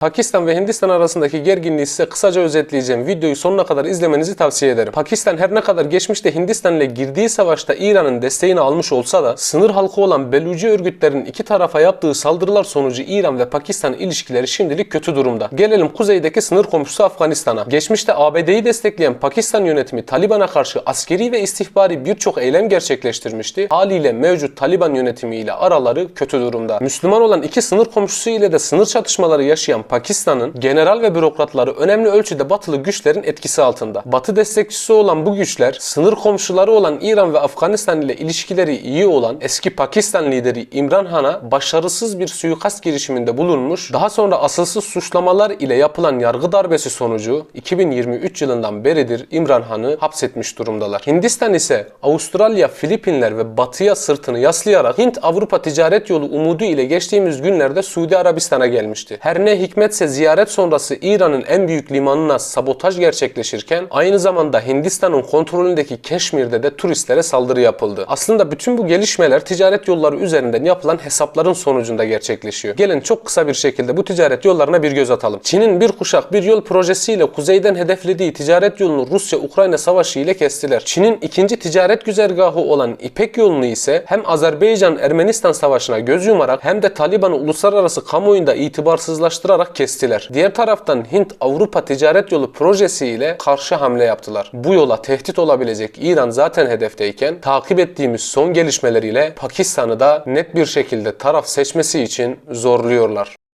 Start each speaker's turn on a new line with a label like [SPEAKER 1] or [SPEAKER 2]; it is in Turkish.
[SPEAKER 1] Pakistan ve Hindistan arasındaki gerginliği size kısaca özetleyeceğim. Videoyu sonuna kadar izlemenizi tavsiye ederim. Pakistan her ne kadar geçmişte Hindistan ile girdiği savaşta İran'ın desteğini almış olsa da sınır halkı olan Beluci örgütlerin iki tarafa yaptığı saldırılar sonucu İran ve Pakistan ilişkileri şimdilik kötü durumda. Gelelim kuzeydeki sınır komşusu Afganistan'a. Geçmişte ABD'yi destekleyen Pakistan yönetimi Taliban'a karşı askeri ve istihbari birçok eylem gerçekleştirmişti. Haliyle mevcut Taliban yönetimiyle araları kötü durumda. Müslüman olan iki sınır komşusu ile de sınır çatışmaları yaşayan Pakistan'ın general ve bürokratları önemli ölçüde batılı güçlerin etkisi altında. Batı destekçisi olan bu güçler sınır komşuları olan İran ve Afganistan ile ilişkileri iyi olan eski Pakistan lideri İmran Han'a başarısız bir suikast girişiminde bulunmuş. Daha sonra asılsız suçlamalar ile yapılan yargı darbesi sonucu 2023 yılından beridir İmran Han'ı hapsetmiş durumdalar. Hindistan ise Avustralya, Filipinler ve Batı'ya sırtını yaslayarak Hint-Avrupa ticaret yolu umudu ile geçtiğimiz günlerde Suudi Arabistan'a gelmişti. Her ne hikmetse ziyaret sonrası İran'ın en büyük limanına sabotaj gerçekleşirken aynı zamanda Hindistan'ın kontrolündeki Keşmir'de de turistlere saldırı yapıldı. Aslında bütün bu gelişmeler ticaret yolları üzerinden yapılan hesapların sonucunda gerçekleşiyor. Gelin çok kısa bir şekilde bu ticaret yollarına bir göz atalım. Çin'in bir kuşak bir yol projesiyle kuzeyden hedeflediği ticaret yolunu Rusya-Ukrayna savaşı ile kestiler. Çin'in ikinci ticaret güzergahı olan İpek yolunu ise hem Azerbaycan-Ermenistan savaşına göz yumarak hem de Taliban'ı uluslararası kamuoyunda itibarsızlaştırarak kestiler. Diğer taraftan Hint-Avrupa ticaret yolu projesi ile karşı hamle yaptılar. Bu yola tehdit olabilecek İran zaten hedefteyken takip ettiğimiz son gelişmeleriyle Pakistan'ı da net bir şekilde taraf seçmesi için zorluyorlar.